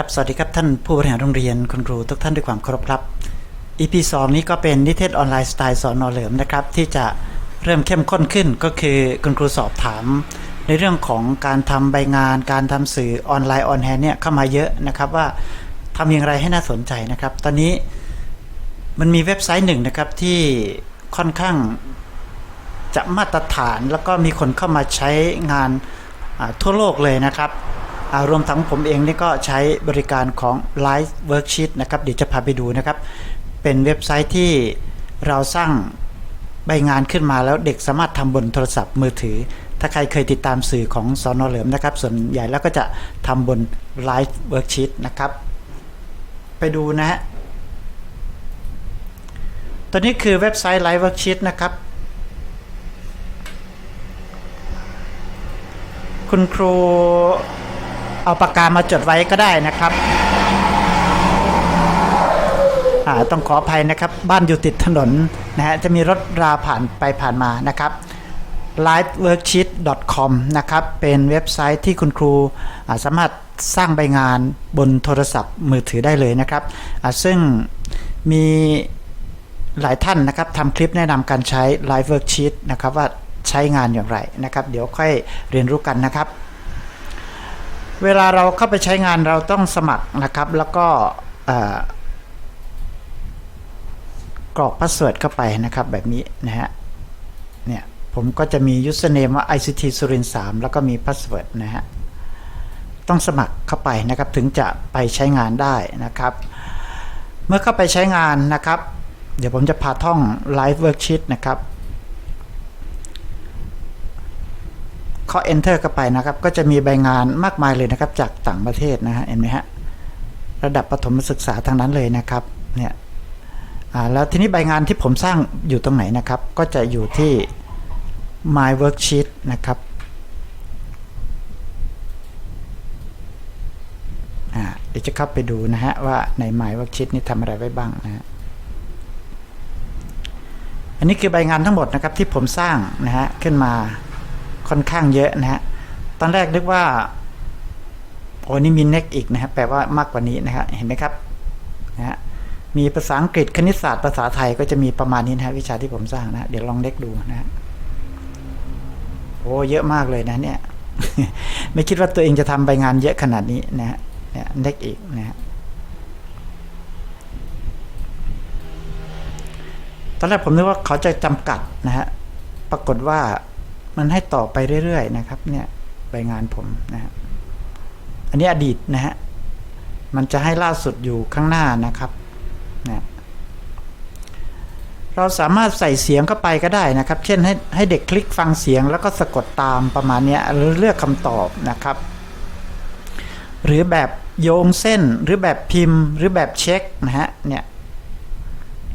ครับ สวัสดีครับท่านผู้บริหารโรงเรียนคุณครูทุกท่านด้วยความเคารพครับ EP 2 นี้ก็เป็นนิเทศออนไลน์สไตล์สอนอเหลิมนะครับ ที่จะเริ่มเข้มข้นขึ้นก็คือคุณครูสอบถาม ในเรื่องของการทำใบงาน การทำสื่อออนไลน์ออนแฮนเนี่ยเข้ามาเยอะนะครับว่าทำอย่างไรให้น่าสนใจนะครับ ตอนนี้มันมีเว็บไซต์หนึ่งนะครับที่ค่อนข้างจะมาตรฐานแล้วก็มีคนเข้ามาใช้งานทั่วโลกเลยนะครับ รวมทั้งผมเองนี่ก็ใช้บริการของ Live Worksheet นะครับเดี๋ยวจะพาไปดูนะครับ เป็นเว็บไซต์ที่เราสร้างใบงานขึ้นมาแล้วเด็กสามารถทำบนโทรศัพท์มือถือ ถ้าใครเคยติดตามสื่อของสอนอเหลิมนะครับ ส่วนใหญ่แล้วก็จะทำบน Live Worksheet นะครับ ไปดูนะฮะตัวนี้คือเว็บไซต์ Live Worksheet นะครับ คุณครู เอาปากกามาจดไว้ก็ได้นะครับต้องขออภัยนะครับ บ้านอยู่ติดถนนนะฮะจะมีรถราผ่านไปผ่านมานะครับ liveworksheet.com นะครับ เป็นเว็บไซต์ที่คุณครูสามารถสร้างใบงานบนโทรศัพท์มือถือได้เลยนะครับ ซึ่งมีหลายท่านนะครับทำคลิปแนะนำการใช้ Live Worksheet นะครับว่าใช้งานอย่างไรนะครับ เดี๋ยวค่อยเรียนรู้กันนะครับ เวลาเราเข้าไปใช้งานเราต้องสมัครนะครับ แล้วก็กรอกพาสเวิร์ดเข้าไปนะครับ แบบนี้นะฮะเนี่ยผมก็จะมี username ว่า ICT สุรินทร์3แล้วก็มีพาสเวิร์ดนะฮะต้องสมัครเข้าไปนะครับถึงจะไปใช้งานได้นะครับ เมื่อเข้าไปใช้งานนะครับ เดี๋ยวผมจะพาท่อง Live Worksheet นะครับ เคาะ enter เข้าไปนะครับ ก็จะมีใบงานมากมายเลยนะครับ จากต่างประเทศนะฮะเห็นไหมฮะระดับประถมศึกษาทางนั้นเลยนะครับเนี่ยอ่าแล้วทีนี้ใบงานที่ผมสร้างอยู่ตรงไหนนะครับ ก็จะอยู่ที่ my worksheet นะครับอ่าเดี๋ยวจะเข้าไปดูนะฮะว่าใน my worksheet นี่ทำอะไรไว้บ้างนะฮะอันนี้คือใบงานทั้งหมดนะครับที่ผมสร้างนะฮะขึ้นมา ค่อนข้างเยอะนะฮะ ตอนแรกนึกว่าโอ้นี่มี next อีกนะฮะแปลว่ามากกว่านี้นะฮะเห็นไหมครับนะฮะมีภาษาอังกฤษคณิตศาสตร์ภาษาไทยก็จะมีประมาณนี้นะฮะวิชาที่ผมสร้างนะ เดี๋ยวลองเล็กดูนะฮะโอ้เยอะมากเลยนะเนี่ย ไม่คิดว่าตัวเองจะทำใบงานเยอะขนาดนี้นะฮะเนี่ยเล็กอีกนะฮะตอนแรกผมนึกว่าเขาจะจำกัดนะฮะปรากฏว่า มันให้ต่อไปเรื่อยๆนะครับเนี่ยใบงานผมนะฮะอันนี้อดีตนะฮะมันจะให้ล่าสุดอยู่ข้างหน้านะครับนะเราสามารถใส่เสียงเข้าไปก็ได้นะครับ เช่นให้ให้เด็กคลิกฟังเสียงแล้วก็สะกดตามประมาณนี้หรือเลือกคำตอบนะครับ หรือแบบโยงเส้นหรือแบบพิมพ์ หรือแบบเช็คนะฮะเนี่ย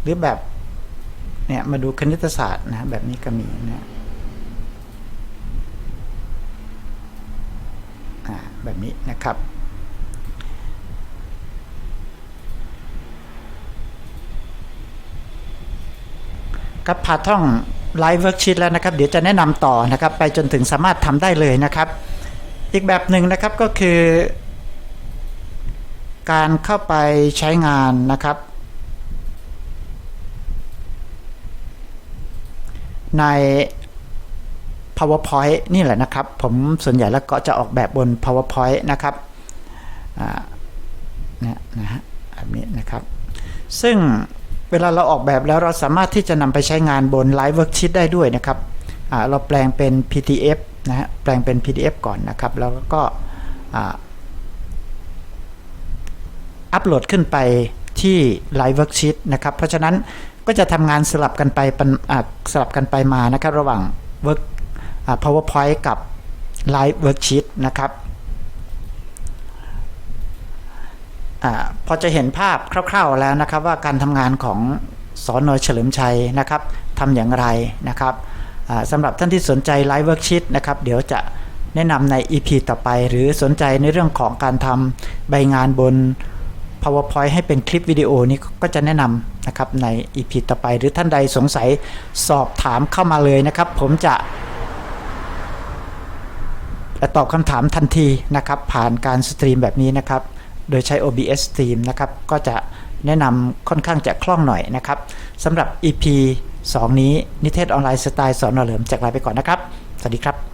หรือแบบเนี่ยมาดูคณิตศาสตร์นะแบบนี้ก็มีนะ อ่า แบบนี้นะครับ กับพาท่องไลฟ์เวิร์กชีตแล้วนะครับ เดี๋ยวจะแนะนำต่อนะครับ ไปจนถึงสามารถทำได้เลยนะครับ อีกแบบหนึ่งนะครับก็คือ การเข้าไปใช้งานนะครับ ใน PowerPoint นี่แหละนะครับ ผมส่วนใหญ่แล้วก็จะออกแบบบน PowerPoint นะครับนี่นะฮะแบบนี้นะครับ ซึ่งเวลาเราออกแบบแล้วเราสามารถที่จะนำไปใช้งานบน Live Worksheet ได้ด้วยนะครับเราแปลงเป็น PDF นะฮะแปลงเป็น PDF ก่อนนะครับ แล้วก็อัปโหลดขึ้นไปที่ Live Worksheet นะครับ เพราะฉะนั้นก็จะทำงานสลับกันไปสลับกันไปมานะครับ ระหว่าง Work PowerPoint กับ Live Worksheet นะครับอพอจะเห็นภาพคร่าวๆแล้วนะครับ ว่าการทำงานของสอนอเฉลิมชัยนะครับทำอย่างไรนะครับสำหรับท่านที่สนใจ Live Worksheet นะครับ เดี๋ยวจะแนะนำใน EP ต่อไป หรือสนใจในเรื่องของการทำใบงานบน PowerPoint ให้เป็นคลิปวิดีโอนี้ก็จะแนะนำนะครับใน EP ต่อไป หรือท่านใดสงสัยสอบถามเข้ามาเลยนะครับ ผมจะ ตอบคำถามทันทีนะครับ ผ่านการสตรีมแบบนี้นะครับ โดยใช้ OBS Stream นะครับ ก็จะแนะนำค่อนข้างจะคล่องหน่อยนะครับสำหรับ EP 2 นี้นิเทศออนไลน์สไตล์สอนอเหลิมจากลาไปก่อนนะครับ สวัสดีครับ